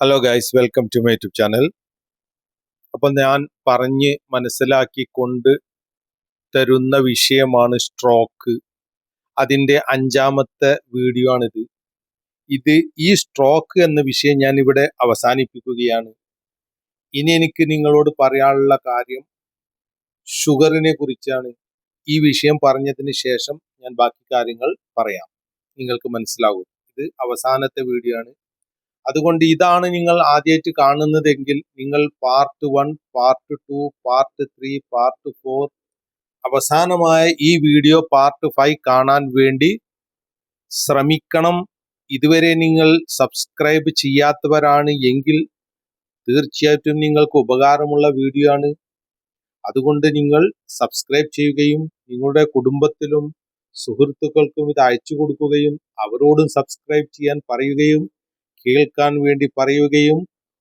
Hello guys welcome to my YouTube channel അപ്പം ഞാൻ പറഞ്ഞ് മനസ്സിലാക്കിക്കൊണ്ട് തരുന്ന വിഷയമാണ് സ്ട്രോക്ക് അതിന്റെ അഞ്ചാമത്തെ വീഡിയോ ആണിത്. ഇത് ഈ സ്ട്രോക്ക് എന്ന വിഷയം ഞാൻ ഇവിടെ അവസാനിപ്പിക്കുകയാണ്. ഇനി എനിക്ക് നിങ്ങളോട് പറയാനുള്ള കാര്യം ഷുഗറിനെ കുറിച്ചാണ്. ഈ വിഷയം പറഞ്ഞതിന് ശേഷം ഞാൻ ബാക്കി കാര്യങ്ങൾ പറയാം. നിങ്ങൾക്ക് മനസ്സിലാകും ഇത് അവസാനത്തെ വീഡിയോ ആണ്. അതുകൊണ്ട് ഇതാണ് നിങ്ങൾ ആദ്യമായിട്ട് കാണുന്നതെങ്കിൽ നിങ്ങൾ part one part two part three part four അവസാനമായ ഈ വീഡിയോ പാർട്ട് ഫൈവ് കാണാൻ വേണ്ടി ശ്രമിക്കണം. ഇതുവരെ നിങ്ങൾ സബ്സ്ക്രൈബ് ചെയ്യാത്തവരാണ് എങ്കിൽ തീർച്ചയായിട്ടും നിങ്ങൾക്ക് ഉപകാരമുള്ള വീഡിയോ ആണ്. അതുകൊണ്ട് നിങ്ങൾ സബ്സ്ക്രൈബ് ചെയ്യുകയും നിങ്ങളുടെ കുടുംബത്തിലും സുഹൃത്തുക്കൾക്കും ഇത് അയച്ചു കൊടുക്കുകയും അവരോടും സബ്സ്ക്രൈബ് ചെയ്യാൻ പറയുകയും കേൾക്കാൻ വേണ്ടി പറയുകയും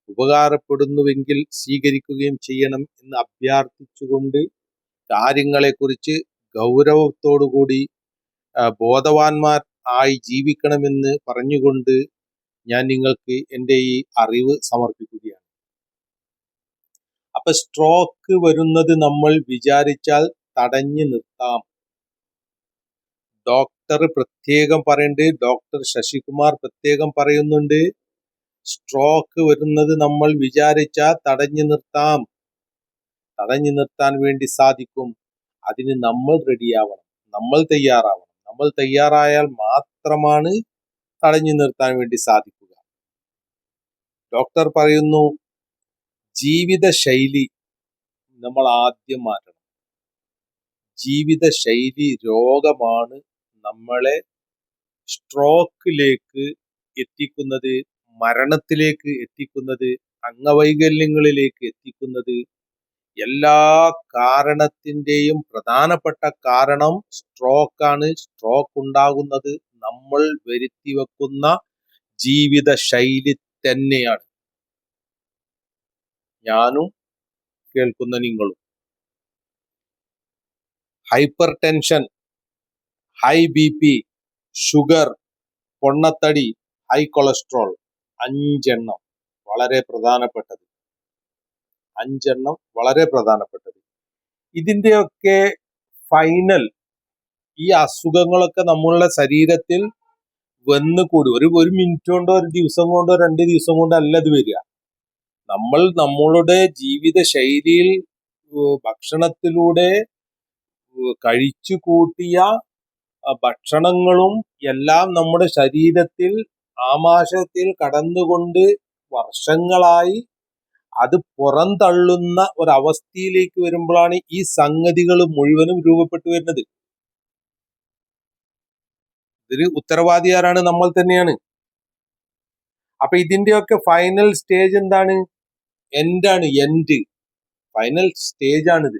ഉപകാരപ്പെടുന്നുവെങ്കിൽ സ്വീകരിക്കുകയും ചെയ്യണം എന്ന് അഭ്യർത്ഥിച്ചുകൊണ്ട് കാര്യങ്ങളെക്കുറിച്ച് ഗൗരവത്തോടുകൂടി ബോധവാന്മാർ ആയി ജീവിക്കണമെന്ന് പറഞ്ഞുകൊണ്ട് ഞാൻ നിങ്ങൾക്ക് എന്റെ ഈ അറിവ് സമർപ്പിക്കുകയാണ്. അപ്പൊ സ്ട്രോക്ക് വരുന്നത് നമ്മൾ വിചാരിച്ചാൽ തടഞ്ഞു നിർത്താം. ഡോക്ടർ പ്രത്യേകം പറയുന്നുണ്ട് ഡോക്ടർ ശശികുമാർ പ്രത്യേകം പറയുന്നുണ്ട്. സ്ട്രോക്ക് വരുന്നത് നമ്മൾ വിചാരിച്ചാൽ തടഞ്ഞു നിർത്താം. തടഞ്ഞു നിർത്താൻ വേണ്ടി സാധിക്കും. അതിന് നമ്മൾ റെഡിയാവണം നമ്മൾ തയ്യാറാവണം. നമ്മൾ തയ്യാറായാൽ മാത്രമാണ് തടഞ്ഞു നിർത്താൻ വേണ്ടി സാധിക്കുക. ഡോക്ടർ പറയുന്നു ജീവിത ശൈലി നമ്മൾ ആദ്യം മാറ്റണം. ജീവിത ശൈലി രോഗമാണ് നമ്മളെ സ്ട്രോക്കിലേക്ക് എത്തിക്കുന്നത് മരണത്തിലേക്ക് എത്തിക്കുന്നത് അംഗവൈകല്യങ്ങളിലേക്ക് എത്തിക്കുന്നത് എല്ലാ കാരണത്തിന്റെയും പ്രധാനപ്പെട്ട കാരണം സ്ട്രോക്കാണ് സ്ട്രോക്ക് ഉണ്ടാകുന്നത് നമ്മൾ വരുത്തി വെക്കുന്ന ജീവിത ശൈലി തന്നെയാണ്. ഞാനും കേൾക്കുന്ന നിങ്ങളും. Hypertension high B P sugar പൊണ്ണത്തടി ഹൈ കൊളസ്ട്രോൾ അഞ്ചെണ്ണം വളരെ പ്രധാനപ്പെട്ടത്. അഞ്ചെണ്ണം വളരെ പ്രധാനപ്പെട്ടത്. ഇതിന്റെയൊക്കെ ഫൈനൽ ഈ അസുഖങ്ങളൊക്കെ നമ്മളുടെ ശരീരത്തിൽ വന്നു കൂടി. ഒരു ഒരു മിനിറ്റ് കൊണ്ടോ ഒരു ദിവസം കൊണ്ടോ രണ്ട് ദിവസം കൊണ്ടോ അല്ല ഇത് വരിക. നമ്മൾ നമ്മളുടെ ജീവിത ശൈലിയിൽ ഭക്ഷണത്തിലൂടെ കഴിച്ചു കൂട്ടിയ ഭക്ഷണങ്ങളും എല്ലാം നമ്മുടെ ശരീരത്തിൽ ആമാശയത്തിൽ കടന്നുകൊണ്ട് വർഷങ്ങളായി അത് പുറന്തള്ളുന്ന ഒരവസ്ഥയിലേക്ക് വരുമ്പോഴാണ് ഈ സംഗതികൾ മുഴുവനും രൂപപ്പെട്ടു വരുന്നത്. ഇതിന് ഉത്തരവാദി ആരാണ് നമ്മൾ തന്നെയാണ്. അപ്പൊ ഇതിന്റെയൊക്കെ ഫൈനൽ സ്റ്റേജ് എന്താണ്? എൻഡാണ് എൻഡ് ഫൈനൽ സ്റ്റേജ് ആണിത്.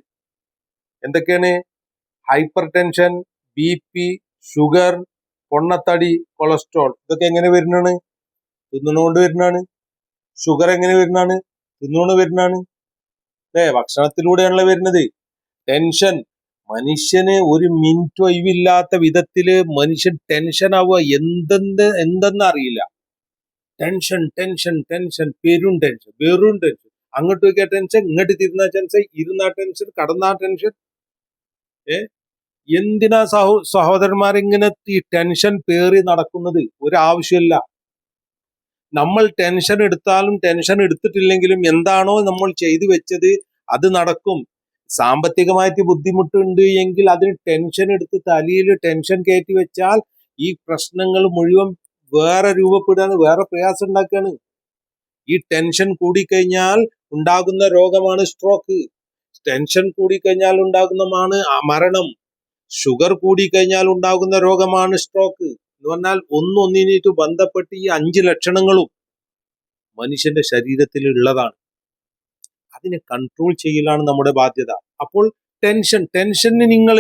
എന്തൊക്കെയാണ്? Hypertension B P sugar പൊണ്ണത്തടി കൊളസ്ട്രോൾ ഇതൊക്കെ എങ്ങനെ വരുന്നതാണ്? തിന്നുകൊണ്ട് വരുന്നതാണ്. ഷുഗർ എങ്ങനെ വരുന്നതാണ്? തിന്നുകൊണ്ട് വരുന്നതാണ്. അല്ലേ? ഭക്ഷണത്തിലൂടെയാണല്ലോ വരുന്നത്. ടെൻഷൻ മനുഷ്യന് ഒരു മിനിറ്റ് ഒഴിവില്ലാത്ത വിധത്തിൽ മനുഷ്യൻ ടെൻഷൻ ആവുക എന്തെന്ത് എന്തെന്ന് അറിയില്ല. ടെൻഷൻ ടെൻഷൻ ടെൻഷൻ പെരും ടെൻഷൻ വെറും ടെൻഷൻ അങ്ങോട്ട് നോക്കിയ ടെൻഷൻ ഇങ്ങോട്ട് തിരുന്ന ടെൻഷൻ ഇരുന്ന ടെൻഷൻ കടന്ന ടെൻഷൻ ഏ? എന്തിനാ സഹോ സഹോദരന്മാരിങ്ങനെ ടെൻഷൻ പേറി നടക്കുന്നത്? ഒരാവശ്യമില്ല നമ്മൾ ടെൻഷൻ എടുത്താലും ടെൻഷൻ എടുത്തിട്ടില്ലെങ്കിലും എന്താണോ നമ്മൾ ചെയ്തു വെച്ചത് അത് നടക്കും. സാമ്പത്തികമായിട്ട് ബുദ്ധിമുട്ടുണ്ട് എങ്കിൽ അതിന് ടെൻഷൻ എടുത്ത് തലയിൽ ടെൻഷൻ കയറ്റി വെച്ചാൽ ഈ പ്രശ്നങ്ങൾ മുഴുവൻ വേറെ രൂപപ്പെടുകയാണ് വേറെ പ്രയാസം ഉണ്ടാക്കുകയാണ്. ഈ ടെൻഷൻ കൂടിക്കഴിഞ്ഞാൽ ഉണ്ടാകുന്ന രോഗമാണ് സ്ട്രോക്ക് ടെൻഷൻ കൂടിക്കഴിഞ്ഞാൽ ഉണ്ടാകുന്നതാണ് മരണം. ഷുഗർ കൂടിക്കഴിഞ്ഞാൽ ഉണ്ടാകുന്ന രോഗമാണ് സ്ട്രോക്ക് എന്ന് പറഞ്ഞാൽ ഒന്നൊന്നിനേറ്റ് ബന്ധപ്പെട്ട് ഈ അഞ്ച് ലക്ഷണങ്ങളും മനുഷ്യന്റെ ശരീരത്തിൽ ഉള്ളതാണ് അതിനെ കൺട്രോൾ ചെയ്യലാണ് നമ്മുടെ ബാധ്യത. അപ്പോൾ ടെൻഷൻ ടെൻഷന് നിങ്ങൾ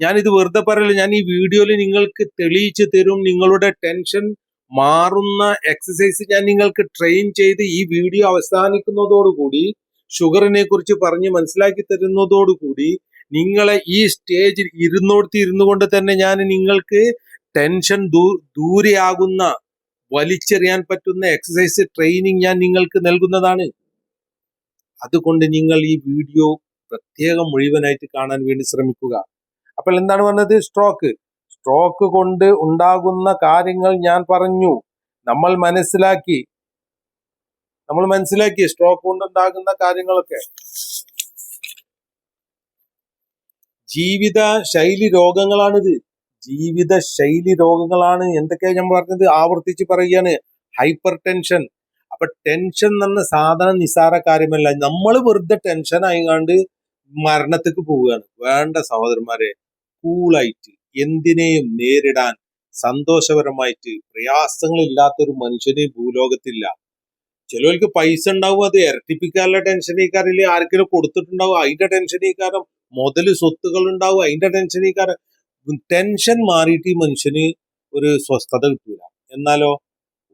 ഞാൻ ഇത് വെറുതെ പറയില്ല ഞാൻ ഈ വീഡിയോയിൽ നിങ്ങൾക്ക് തെളിയിച്ചു തരും നിങ്ങളുടെ ടെൻഷൻ മാറുന്ന എക്സസൈസ് ഞാൻ നിങ്ങൾക്ക് ട്രെയിൻ ചെയ്ത് ഈ വീഡിയോ അവസാനിക്കുന്നതോടുകൂടി ഷുഗറിനെ കുറിച്ച് പറഞ്ഞ് മനസ്സിലാക്കി തരുന്നതോടുകൂടി നിങ്ങളെ ഈ സ്റ്റേജിൽ ഇരുന്നോടത്ത് ഇരുന്നു കൊണ്ട് തന്നെ ഞാൻ നിങ്ങൾക്ക് ടെൻഷൻ ദൂ ദൂരെയാകുന്ന വലിച്ചെറിയാൻ പറ്റുന്ന എക്സസൈസ് ട്രെയിനിങ് ഞാൻ നിങ്ങൾക്ക് നൽകുന്നതാണ്. അതുകൊണ്ട് നിങ്ങൾ ഈ വീഡിയോ പ്രത്യേകം മുഴുവനായിട്ട് കാണാൻ വേണ്ടി ശ്രമിക്കുക. അപ്പോൾ എന്താണ് പറഞ്ഞത്? സ്ട്രോക്ക് സ്ട്രോക്ക് കൊണ്ട് ഉണ്ടാകുന്ന കാര്യങ്ങൾ ഞാൻ പറഞ്ഞു. നമ്മൾ മനസ്സിലാക്കി. നമ്മൾ മനസ്സിലാക്കി സ്ട്രോക്ക് കൊണ്ട് ഉണ്ടാകുന്ന കാര്യങ്ങളൊക്കെ. ജീവിത ശൈലി രോഗങ്ങളാണിത്. ജീവിത ശൈലി രോഗങ്ങളാണ് എന്തൊക്കെയാ ഞാൻ പറഞ്ഞത്? ആവർത്തിച്ച് പറയുകയാണ്. ഹൈപ്പർ ടെൻഷൻ അപ്പൊ ടെൻഷൻ എന്ന സാധനം നിസാര കാര്യമല്ല. നമ്മൾ വെറുതെ ടെൻഷൻ ആയിക്കാണ്ട് മരണത്തേക്ക് പോവുകയാണ്. വേണ്ട സഹോദരന്മാരെ കൂളായിട്ട് എന്തിനേയും നേരിടാൻ സന്തോഷപരമായിട്ട് പ്രയാസങ്ങളില്ലാത്തൊരു മനുഷ്യന് ഭൂലോകത്തില്ല. ചിലവർക്ക് പൈസ ഉണ്ടാവും അത് ഇരട്ടിപ്പിക്കാനുള്ള ടെൻഷൻ ഈ കാര്യം ആർക്കെങ്കിലും കൊടുത്തിട്ടുണ്ടാവും. അതിന്റെ ടെൻഷൻ ഈ കാരണം മുതൽ സ്വത്തുകൾ ഉണ്ടാവും അതിന്റെ ടെൻഷൻ ഈ ടെൻഷൻ മാറിയിട്ട് ഈ മനുഷ്യന് ഒരു സ്വസ്ഥത കിട്ടൂല. എന്നാലോ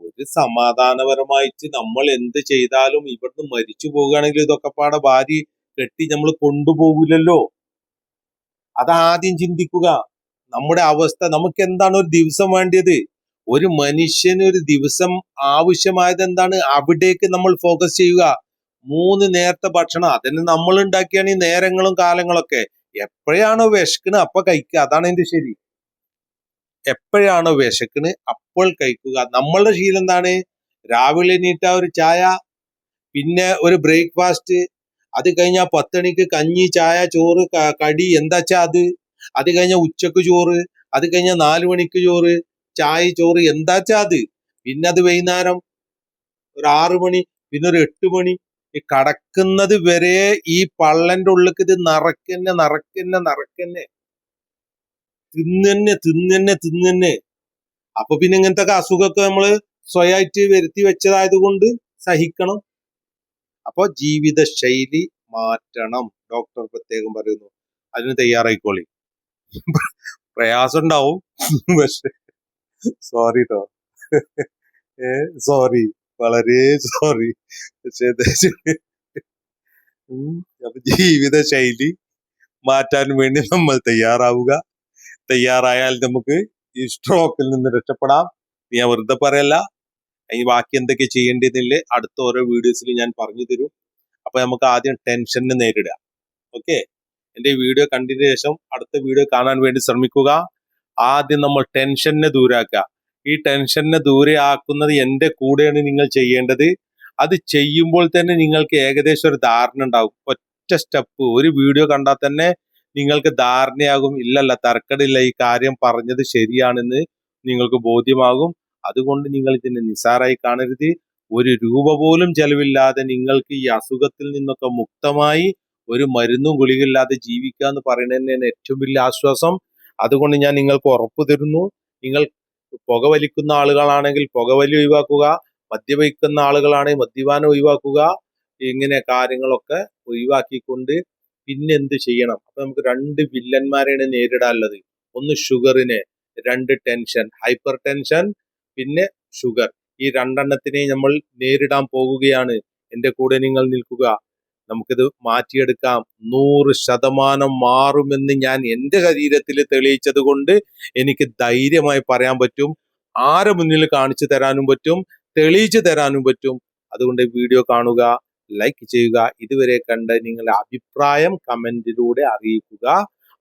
ഒരു സമാധാനപരമായിട്ട് നമ്മൾ എന്ത് ചെയ്താലും ഇവിടുന്ന് മരിച്ചു പോവുകയാണെങ്കിൽ ഇതൊക്കെ പാടെ ഭാര്യ കെട്ടി നമ്മൾ കൊണ്ടുപോകില്ലല്ലോ അതാദ്യം ചിന്തിക്കുക. നമ്മുടെ അവസ്ഥ നമുക്ക് എന്താണ് ഒരു ദിവസം വേണ്ടിയത്? ഒരു മനുഷ്യന് ഒരു ദിവസം ആവശ്യമായത് എന്താണ്? അവിടേക്ക് നമ്മൾ ഫോക്കസ് ചെയ്യുക. മൂന്ന് നേരത്തെ ഭക്ഷണം. അതിന് നമ്മൾ ഉണ്ടാക്കിയാണ് ഈ നേരങ്ങളും കാലങ്ങളൊക്കെ എപ്പോഴാണോ വിശക്കണ് അപ്പൊ കഴിക്കുക. അതാണ് എന്റെ ശരി. എപ്പോഴാണോ വിശക്കണ് അപ്പോൾ കഴിക്കുക. നമ്മളുടെ ശീലം എന്താണ്? രാവിലെ എണീറ്റ ഒരു ചായ പിന്നെ ഒരു ബ്രേക്ക്ഫാസ്റ്റ് അത് കഴിഞ്ഞാൽ പത്തണിക്ക് കഞ്ഞി ചായ ചോറ് കടി എന്താച്ചാ അത്? അത് കഴിഞ്ഞ ഉച്ചയ്ക്ക് ചോറ് അത് കഴിഞ്ഞ നാലു മണിക്ക് ചോറ് ചായ ചോറ് എന്താച്ചാ അത്? പിന്നെ അത് വൈകുന്നേരം ഒരു ആറു മണി പിന്നെ ഒരു എട്ട് മണി ഈ കടക്കുന്നത് വരെ ഈ പള്ളന്റെ ഉള്ളിക്ക് ഇത് നിറക്കന്നെ നിറക്കന്നെ നിറക്കന്നെ. തിന്നന്നെ തിന്നന്നെ തിന്നന്നെ. അപ്പൊ പിന്നെ ഇങ്ങനത്തെ അസുഖമൊക്കെ നമ്മൾ സ്വയമായിട്ട് വരുത്തി വെച്ചതായത് കൊണ്ട് സഹിക്കണം. അപ്പൊ ജീവിത ശൈലി മാറ്റണം ഡോക്ടർ പ്രത്യേകം പറയുന്നു. അതിന് തയ്യാറായിക്കോളി. പ്രയാസം ഉണ്ടാവും പക്ഷെ സോറി കേട്ടോ സോറി വളരെ സോറി പക്ഷേ അപ്പൊ ജീവിത ശൈലി മാറ്റാൻ വേണ്ടി നമ്മൾ തയ്യാറാവുക. തയ്യാറായാൽ നമുക്ക് ഈ സ്ട്രോക്കിൽ നിന്ന് രക്ഷപ്പെടാം. ഞാൻ വെറുതെ പറയല്ല. ഈ ബാക്കി എന്തൊക്കെ ചെയ്യേണ്ടതില്ലേ അടുത്ത ഓരോ വീഡിയോസിൽ ഞാൻ പറഞ്ഞു തരും. അപ്പൊ നമുക്ക് ആദ്യം ടെൻഷനെ നേരിടുക. ഓക്കെ എന്റെ വീഡിയോ കണ്ടതിന് ശേഷം അടുത്ത വീഡിയോ കാണാൻ വേണ്ടി ശ്രമിക്കുക. ആദ്യം നമ്മൾ ടെൻഷനെ ദൂരാക്കുക. ഈ ടെൻഷനെ ദൂരെ ആക്കുന്നത് എന്റെ കൂടെയാണ് നിങ്ങൾ ചെയ്യേണ്ടത്. അത് ചെയ്യുമ്പോൾ തന്നെ നിങ്ങൾക്ക് ഏകദേശം ഒരു ധാരണ ഉണ്ടാവും. ഒറ്റ സ്റ്റെപ്പ്. ഒരു വീഡിയോ കണ്ടാൽ തന്നെ നിങ്ങൾക്ക് ധാരണയാകും. ഇല്ലല്ല തർക്കടില്ല. ഈ കാര്യം പറഞ്ഞത് ശരിയാണെന്ന് നിങ്ങൾക്ക് ബോധ്യമാകും. അതുകൊണ്ട് നിങ്ങൾ ഇതിനെ നിസാറായി കാണരുത്. ഒരു രൂപ പോലും ചെലവില്ലാതെ നിങ്ങൾക്ക് ഈ അസുഖത്തിൽ നിന്നൊക്കെ മുക്തമായി ഒരു മരുന്നും ഗുളികയില്ലാതെ ജീവിക്കുക എന്ന് പറയുന്നത് തന്നെയാണ് ഏറ്റവും വലിയ ആശ്വാസം. അതുകൊണ്ട് ഞാൻ നിങ്ങൾക്ക് ഉറപ്പ് തരുന്നു. നിങ്ങൾ പുകവലിക്കുന്ന ആളുകളാണെങ്കിൽ പുകവലി ഒഴിവാക്കുക മദ്യപിക്കുന്ന ആളുകളാണെങ്കിൽ മദ്യപാനം ഒഴിവാക്കുക ഇങ്ങനെ കാര്യങ്ങളൊക്കെ ഒഴിവാക്കിക്കൊണ്ട് പിന്നെ എന്ത് ചെയ്യണം? അപ്പൊ നമുക്ക് രണ്ട് വില്ലന്മാരെയാണ് നേരിടാനുള്ളത്. ഒന്ന് ഷുഗറിനെ രണ്ട് ടെൻഷൻ ഹൈപ്പർ ടെൻഷൻ പിന്നെ ഷുഗർ. ഈ രണ്ടെണ്ണത്തിനെ നമ്മൾ നേരിടാൻ പോകുകയാണ്. എന്റെ കൂടെ നിങ്ങൾ നിൽക്കുക. നമുക്കിത് മാറ്റിയെടുക്കാം. നൂറ് ശതമാനം മാറുമെന്ന് ഞാൻ എന്റെ ശരീരത്തിൽ തെളിയിച്ചത് കൊണ്ട് എനിക്ക് ധൈര്യമായി പറയാൻ പറ്റും. ആരെ മുന്നിൽ കാണിച്ചു തരാനും പറ്റും തെളിയിച്ചു തരാനും പറ്റും. അതുകൊണ്ട് വീഡിയോ കാണുക ലൈക്ക് ചെയ്യുക. ഇതുവരെ കണ്ട് നിങ്ങളുടെ അഭിപ്രായം കമന്റിലൂടെ അറിയിക്കുക.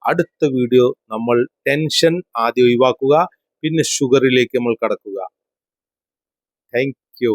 അടുത്ത വീഡിയോ നമ്മൾ ടെൻഷൻ ആദ്യം ഒഴിവാക്കുക പിന്നെ ഷുഗറിലേക്ക് നമ്മൾ കടക്കുക. Thank you